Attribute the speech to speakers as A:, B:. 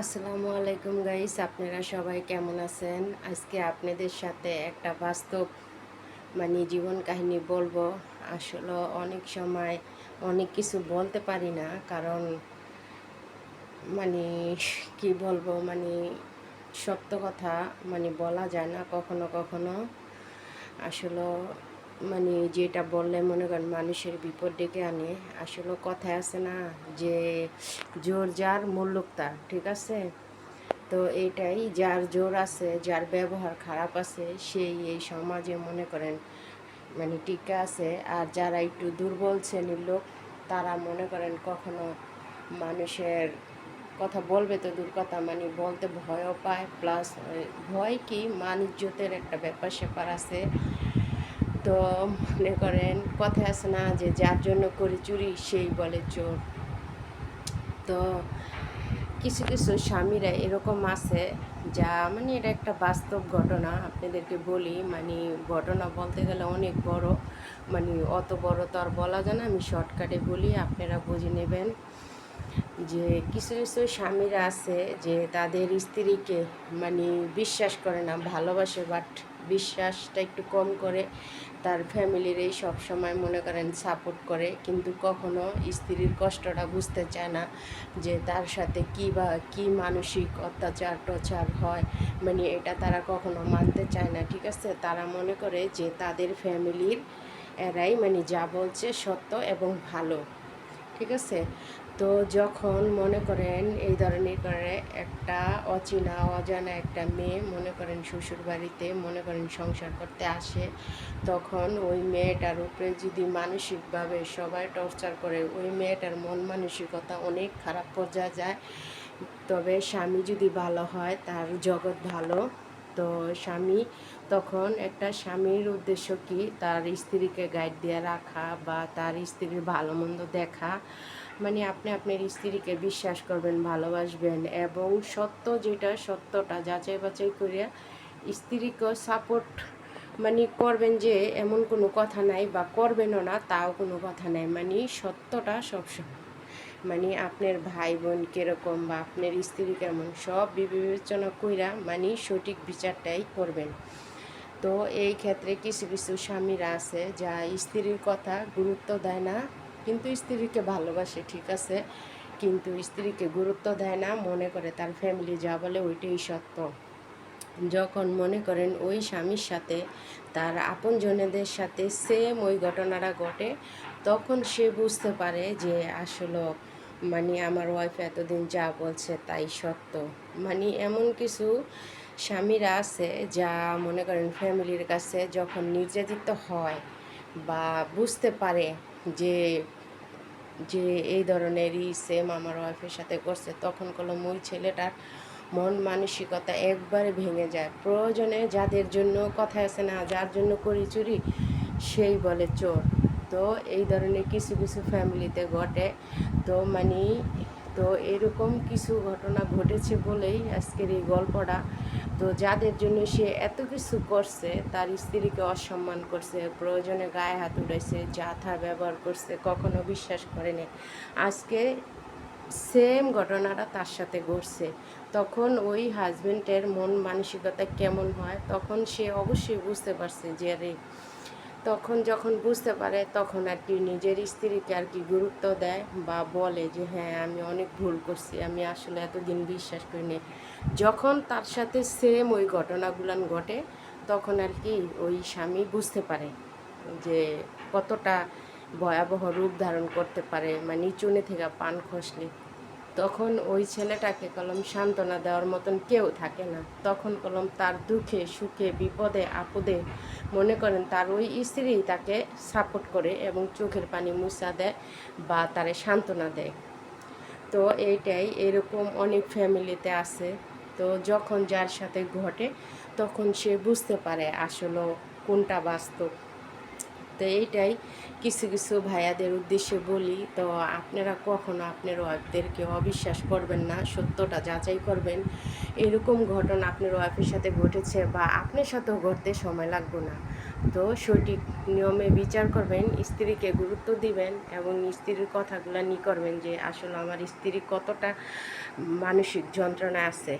A: আসসালামু আলাইকুম গাইস, আপনারা সবাই কেমন আছেন? আজকে আপনাদের সাথে একটা বাস্তব মানে জীবন কাহিনী বলব। আসলে অনেক সময় অনেক কিছু বলতে পারি না, কারণ মানে কি বলব মানে সত্য কথা মানে বলা যায় না কখনো কখনো। আসলে মানে যেটা বললে মনে করেন মানুষের বিপদ ডেকে আনে, আসলে কথায় আছে না যে জোর যার মুল্লুক তার ঠিক আছে? তো এটাই, যার জোর আছে, যার ব্যবহার খারাপ আছে, সেই এই সমাজে মনে করেন মানে টিকা আছে। আর যারা একটু দুর্বল শ্রেণির লোক, তারা মনে করেন কখনো মানুষের কথা বলবে তো দূর কথা মানে বলতে ভয়ও পায়। প্লাস ভয় কি? মান ইজ্জতের একটা ব্যাপার স্যাপার আছে। তো মনে করেন, কথা আছে না যে যার জন্য করে চুরি সেই বলে চোর। তো কিছু কিছু স্বামীরা এরকম আছে যা মানে এটা একটা বাস্তব ঘটনা, আপনাদেরকে বলি। মানে ঘটনা বলতে গেলে অনেক বড়। মানে অত বড় তো আর বলা যায় না, আমি শর্টকাটে বলি, আপনারা বুঝে নেবেন। যে কিছু কিছু স্বামীরা আছে যে তাদের স্ত্রীকে মানে বিশ্বাস করে না, ভালোবাসে বাট বিশ্বাসটা একটু কম করে, তার ফ্যামিলির এই সব সময় মনে করেন সাপোর্ট করে, কিন্তু কখনো স্ত্রীর কষ্টটা বুঝতে চায় না যে তার সাথে কী বা কী মানসিক অত্যাচার টচার হয়। মানে এটা তারা কখনো মানতে চায় না, ঠিক আছে? তারা মনে করে যে তাদের ফ্যামিলির এরাই মানে যা বলছে সত্য এবং ভালো, ঠিক আছে? তো যখন মনে করেন এই ধরনের করে একটা অচেনা, অজানা একটা মেয়ে মনে করেন শ্বশুর বাড়িতে মনে করেন সংসার করতে আসে, তখন ওই মেয়েটার উপরে যদি মানসিকভাবে সবাই টর্চার করে, ওই মেয়েটার মন মানসিকতা অনেক খারাপ পর্যায়ে যায়। তবে স্বামী যদি ভালো হয়, তার জগৎ ভালো। তো স্বামী তখন একটা স্বামীর উদ্দেশ্য কি? তার স্ত্রীকে গাইড দিয়ে রাখা বা তার স্ত্রীর ভালো মন্দ দেখা। মানে আপনি আপনার স্ত্রীকে বিশ্বাস করবেন, ভালোবাসবেন এবং সত্য যেটা, সত্যটা যাচাই বাছাই করিয়া স্ত্রীকে সাপোর্ট মানে করবেন যে এমন কোনো কথা নাই বা করবেনও না, তাও কোনো কথা নাই। মানে সত্যটা সবসময়। মানে আপনার ভাই বোন কীরকম বা আপনার স্ত্রী কেমন, সব বিবেচনা কইরা মানে সঠিক বিচারটাই করবেন। তো এই ক্ষেত্রে কিছু কিছু স্বামীরা আছে যা স্ত্রীর কথা গুরুত্ব দেয় না কিন্তু স্ত্রীকে ভালোবাসে, ঠিক আছে? কিন্তু স্ত্রীকে গুরুত্ব দেয় না, মনে করে তার ফ্যামিলি যা বলে ওইটাই সত্য। যখন মনে করেন ওই স্বামীর সাথে তার আপনজনেদের সাথে সেম ওই ঘটনাটা ঘটে, তখন সে বুঝতে পারে যে আসলে মানে আমার ওয়াইফ এতদিন যা বলছে তাই সত্য। মানে এমন কিছু স্বামীরা আছে যা মনে করেন ফ্যামিলির কাছে যখন নির্যাতিত হয় বা বুঝতে পারে যে যে এই ধরনেরই সেম আমার ওয়াইফের সাথে করছে, তখন কোনো ওই ছেলেটার মন মানসিকতা একবারে ভেঙে যায়। প্রয়োজনে যাদের জন্য কথা আছে না, যার জন্য করি চুরি, সেই বলে চোর। তো এই ধরনের কিছু কিছু ফ্যামিলিতে ঘটে। তো মানে তো এরকম কিছু ঘটনা ঘটেছে বলেই আজকের এই গল্পটা। তো যাদের জন্য সে এত কিছু করছে, তার স্ত্রীকে অসম্মান করছে, প্রয়োজনে গায়ে হাত উঠেছে যা থা ব্যবহার করছে, কখনো বিশ্বাস করেনি। আজকে সেম ঘটনাটা তার সাথে ঘটছে। তখন ওই হাজবেন্ডের মন মানসিকতা কেমন হয়, তখন সে অবশ্যই বুঝতে পারছে যে রে তখন যখন বুঝতে পারে, তখন আর কি নিজের স্ত্রীকে আর কি গুরুত্ব দেয় বা বলে যে হ্যাঁ আমি অনেক ভুল করছি, আমি আসলে এতদিন বিশ্বাস করিনি। যখন তার সাথে সেম ওই ঘটনাগুলান ঘটে, তখন আর কি ওই স্বামী বুঝতে পারে যে কতটা ভয়াবহ রূপ ধারণ করতে পারে মানে চুনে থেকে পান খসলে। তখন ওই ছেলেটাকে কলম সান্ত্বনা দেওয়ার মতন কেউ থাকে না। তখন কলম তার দুঃখে, সুখে, বিপদে, আপদে মনে করেন তার ওই স্ত্রী তাকে সাপোর্ট করে এবং চোখের পানি মুছা দেয় বা তারে সান্ত্বনা দেয়। তো এইটাই, এরকম অনেক ফ্যামিলিতে আছে। তো যখন যার সাথে ঘটে, তখন সে বুঝতে পারে আসলে কোনটা বাস্তব। তো এইটাই কিছু কিছু ভাইয়াদের উদ্দেশ্যে বলি। তো আপনারা কখনো আপনার ওয়াইফদেরকে অবিশ্বাস করবেন না, সত্যটা যাচাই করবেন। এরকম ঘটনা আপনার ওয়াইফের সাথে ঘটেছে বা আপনার সাথেও ঘটতে সময় লাগবে না। তো সঠিক নিয়মে বিচার করবেন, স্ত্রীকে গুরুত্ব দিবেন এবং স্ত্রীর কথাগুলো নি করবেন যে, আসলে আমার স্ত্রী কতটা মানসিক যন্ত্রণা আছে?